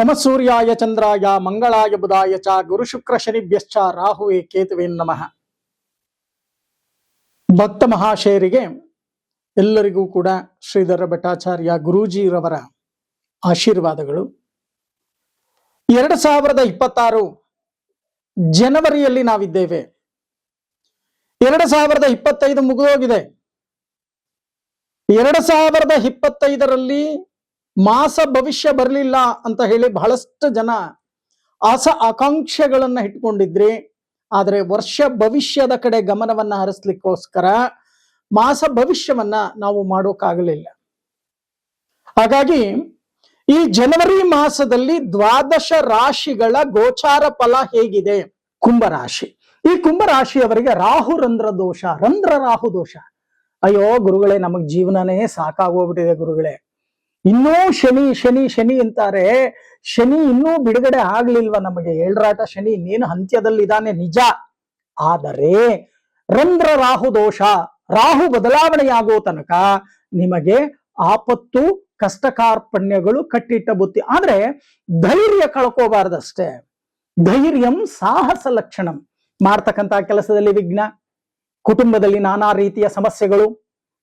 ನಮ ಸೂರ್ಯಾಯ ಚಂದ್ರಾಯ, ಮಂಗಳಾಯ ಬುಧಾಯ ಚ, ಗುರು ಶುಕ್ರ ಶನಿಭ್ಯಶ್ಚ, ರಾಹುವೆ ಕೇತುವೆ ನಮಃ. ಭಕ್ತ ಮಹಾಶಯರಿಗೆ ಎಲ್ಲರಿಗೂ ಕೂಡ ಶ್ರೀಧರ ಭಟ್ಟಾಚಾರ್ಯ ಗುರೂಜಿರವರ ಆಶೀರ್ವಾದಗಳು. ಎರಡು ಸಾವಿರದ ಇಪ್ಪತ್ತಾರು ಜನವರಿಯಲ್ಲಿ ನಾವಿದ್ದೇವೆ. ಎರಡು ಸಾವಿರದ ಇಪ್ಪತ್ತೈದು ಮುಗಿದೋಗಿದೆ. ಎರಡು ಸಾವಿರದ ಇಪ್ಪತ್ತೈದರಲ್ಲಿ ಮಾಸ ಭವಿಷ್ಯ ಬರಲಿಲ್ಲ ಅಂತ ಹೇಳಿ ಬಹಳಷ್ಟು ಜನ ಆಸ ಆಕಾಂಕ್ಷೆಗಳನ್ನ ಇಟ್ಕೊಂಡಿದ್ರಿ, ಆದರೆ ವರ್ಷ ಭವಿಷ್ಯದ ಕಡೆ ಗಮನವನ್ನ ಹರಿಸ್ಲಿಕ್ಕೋಸ್ಕರ ಮಾಸ ಭವಿಷ್ಯವನ್ನ ನಾವು ಮಾಡೋಕ್ಕಾಗಲಿಲ್ಲ ಹಾಗಾಗಿ ಈ ಜನವರಿ ಮಾಸದಲ್ಲಿ ದ್ವಾದಶ ರಾಶಿಗಳ ಗೋಚಾರ ಫಲ ಹೇಗಿದೆ? ಕುಂಭರಾಶಿ ಈ ಕುಂಭರಾಶಿಯವರಿಗೆ ರಾಹು ರಂಧ್ರ ದೋಷ, ರಂಧ್ರ ರಾಹು ದೋಷ. ಅಯ್ಯೋ ಗುರುಗಳೇ, ನಮಗ್ ಜೀವನನೇ ಸಾಕಾಗೋಗ್ಬಿಟ್ಟಿದೆ ಗುರುಗಳೇ. ಇನ್ನೂ ಶನಿ ಶನಿ ಶನಿ ಅಂತಾರೆ. ಶನಿ ಇನ್ನೂ ಬಿಡುಗಡೆ ಆಗ್ಲಿಲ್ವ ನಮಗೆ? ಏಳ್ರಾಟ ಶನಿ ಇನ್ನೇನು ಹಂತ್ಯದಲ್ಲಿ ಇದಾನೆ ನಿಜ. ಆದರೆ ರಂಧ್ರ ರಾಹು ದೋಷ, ರಾಹು ಬದಲಾವಣೆಯಾಗೋ ತನಕ ನಿಮಗೆ ಆಪತ್ತು ಕಷ್ಟ ಕಾರ್ಪಣ್ಯಗಳು ಕಟ್ಟಿಟ್ಟ ಬುತ್ತಿ. ಆದ್ರೆ ಧೈರ್ಯ ಕಳ್ಕೋಬಾರ್ದಷ್ಟೇ. ಧೈರ್ಯಂ ಸಾಹಸ ಲಕ್ಷಣಂ. ಮಾಡ್ತಕ್ಕಂತ ಕೆಲಸದಲ್ಲಿ ವಿಘ್ನ, ಕುಟುಂಬದಲ್ಲಿ ನಾನಾ ರೀತಿಯ ಸಮಸ್ಯೆಗಳು,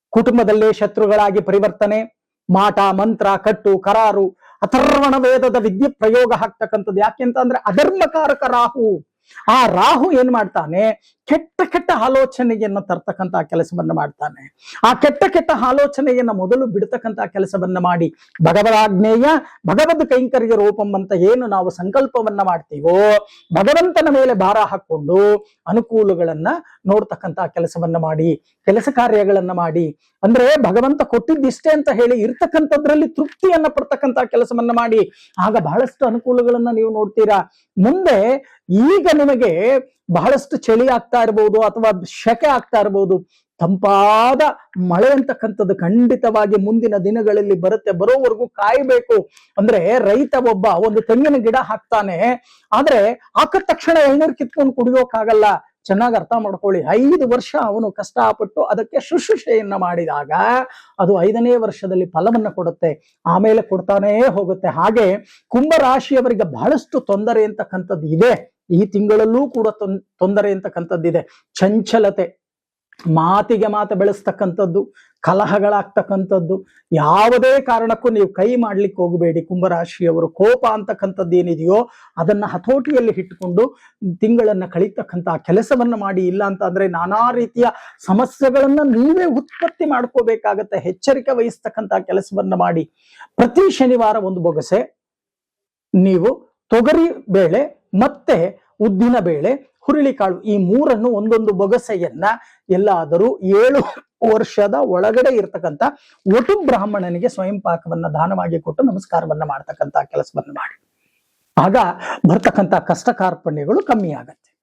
ಕುಟುಂಬದಲ್ಲೇ ಶತ್ರುಗಳಾಗಿ ಪರಿವರ್ತನೆ ಮಾಟ, ಮಂತ್ರ, ಕಟ್ಟು, ಕರಾರು, ಅಥರ್ವಣ ವೇದದ ವಿದ್ಯೆ ಪ್ರಯೋಗ ಆಗ್ತಕ್ಕಂಥದ್ದು ಯಾಕೆಂತ ಅಂದ್ರೆ ಅಧರ್ಮಕಾರಕ ರಾಹು. ಆ ರಾಹು ಏನ್ ಮಾಡ್ತಾನೆ? ಕೆಟ್ಟ ಕೆಟ್ಟ ಆಲೋಚನೆಯನ್ನ ತರ್ತಕ್ಕಂತ ಕೆಲಸವನ್ನ ಮಾಡ್ತಾನೆ. ಆ ಕೆಟ್ಟ ಕೆಟ್ಟ ಆಲೋಚನೆಯನ್ನ ಮೊದಲು ಬಿಡ್ತಕ್ಕಂತ ಕೆಲಸವನ್ನ ಮಾಡಿ. ಭಗವದಾಜ್ಞೇಯ, ಭಗವದ್ ಕೈಂಕರ್ಯ ರೂಪಂ ಅಂತ ಏನು ನಾವು ಸಂಕಲ್ಪವನ್ನ ಮಾಡ್ತೀವೋ, ಭಗವಂತನ ಮೇಲೆ ಭಾರ ಹಾಕೊಂಡು ಅನುಕೂಲಗಳನ್ನ ನೋಡ್ತಕ್ಕಂತ ಕೆಲಸವನ್ನ ಮಾಡಿ, ಕೆಲಸ ಕಾರ್ಯಗಳನ್ನ ಮಾಡಿ. ಅಂದ್ರೆ ಭಗವಂತ ಕೊಟ್ಟಿದ್ದಿಷ್ಟೇ ಅಂತ ಹೇಳಿ ಇರ್ತಕ್ಕಂಥದ್ರಲ್ಲಿ ತೃಪ್ತಿಯನ್ನ ಪಡ್ತಕ್ಕಂತ ಕೆಲಸವನ್ನ ಮಾಡಿ. ಆಗ ಬಹಳಷ್ಟು ಅನುಕೂಲಗಳನ್ನ ನೀವು ನೋಡ್ತೀರಾ. ಮುಂದೆ ಈಗ ನಿಮಗೆ ಬಹಳಷ್ಟು ಚಳಿ ಆಗ್ತಾ ಇರಬಹುದು ಅಥವಾ ಶೆಕೆ ಆಗ್ತಾ ಇರಬಹುದು ತಂಪಾದ ಮಳೆ ಅಂತಕ್ಕಂಥದ್ದು ಖಂಡಿತವಾಗಿ ಮುಂದಿನ ದಿನಗಳಲ್ಲಿ ಬರುತ್ತೆ. ಬರೋವರೆಗೂ ಕಾಯಬೇಕು. ಅಂದ್ರೆ ರೈತ ಒಬ್ಬ ಒಂದು ತೆಂಗಿನ ಗಿಡ ಹಾಕ್ತಾನೆ, ಆದ್ರೆ ಹಾಕಿದ ತಕ್ಷಣ ಎಳ್ನೀರು ಕಿತ್ಕೊಂಡು ಕುಡಿಯೋಕ್ಕಾಗಲ್ಲ ಚೆನ್ನಾಗಿ ಅರ್ಥ ಮಾಡ್ಕೊಳ್ಳಿ. ಐದು ವರ್ಷ ಅವನು ಕಷ್ಟಪಟ್ಟು ಅದಕ್ಕೆ ಶುಶ್ರೂಷೆಯನ್ನ ಮಾಡಿದಾಗ ಅದು ಐದನೇ ವರ್ಷದಲ್ಲಿ ಫಲವನ್ನು ಕೊಡುತ್ತೆ. ಆಮೇಲೆ ಕೊಡ್ತಾನೇ ಹೋಗುತ್ತೆ. ಹಾಗೆ ಕುಂಭ ರಾಶಿಯವರಿಗೆ ಬಹಳಷ್ಟು ತೊಂದರೆ ಅಂತಕ್ಕಂಥದ್ದು ಇದೆ. ಈ ತಿಂಗಳಲ್ಲೂ ಕೂಡ ತೊಂದ್ ತೊಂದರೆ ಅಂತಕ್ಕಂಥದ್ದಿದೆ. ಚಂಚಲತೆ, ಮಾತಿಗೆ ಮಾತು ಬೆಳೆಸ್ತಕ್ಕಂಥದ್ದು, ಕಲಹಗಳಾಗ್ತಕ್ಕಂಥದ್ದು, ಯಾವುದೇ ಕಾರಣಕ್ಕೂ ನೀವು ಕೈ ಮಾಡ್ಲಿಕ್ಕೆ ಹೋಗಬೇಡಿ. ಕುಂಭರಾಶಿಯವರು ಕೋಪ ಅಂತಕ್ಕಂಥದ್ದು ಏನಿದೆಯೋ ಅದನ್ನ ಹತೋಟಿಯಲ್ಲಿ ಇಟ್ಟುಕೊಂಡು ತಿಂಗಳನ್ನ ಕಳೀತಕ್ಕಂಥ ಕೆಲಸವನ್ನ ಮಾಡಿ, ಇಲ್ಲ ಅಂತ ಅಂದ್ರೆ ನಾನಾ ರೀತಿಯ ಸಮಸ್ಯೆಗಳನ್ನ ನೀವೇ ಉತ್ಪತ್ತಿ ಮಾಡ್ಕೋಬೇಕಾಗತ್ತೆ. ಎಚ್ಚರಿಕೆ ವಹಿಸ್ತಕ್ಕಂಥ ಕೆಲಸವನ್ನ ಮಾಡಿ. ಪ್ರತಿ ಶನಿವಾರ ಒಂದು ಬೊಗಸೆ, ನೀವು ತೊಗರಿ ಬೇಳೆ ಮತ್ತೆ ಉದ್ದಿನ ಬೇಳೆ, ಹುರುಳಿಕಾಳು ಈ ಮೂರನ್ನು ಒಂದೊಂದು ಬೊಗಸೆಯನ್ನ ಎಲ್ಲಾದರೂ ಏಳು ವರ್ಷದ ಒಳಗಡೆ ಇರ್ತಕ್ಕಂಥ ಒಟು ಬ್ರಾಹ್ಮಣನಿಗೆ ಸ್ವಯಂ ಪಾಕವನ್ನ ದಾನವಾಗಿ ಕೊಟ್ಟು ನಮಸ್ಕಾರವನ್ನ ಮಾಡ್ತಕ್ಕಂಥ ಕೆಲಸವನ್ನು ಮಾಡಿ. ಆಗ ಬರ್ತಕ್ಕಂಥ ಕಷ್ಟ ಕಾರ್ಪಣ್ಯಗಳು ಕಮ್ಮಿ ಆಗತ್ತೆ.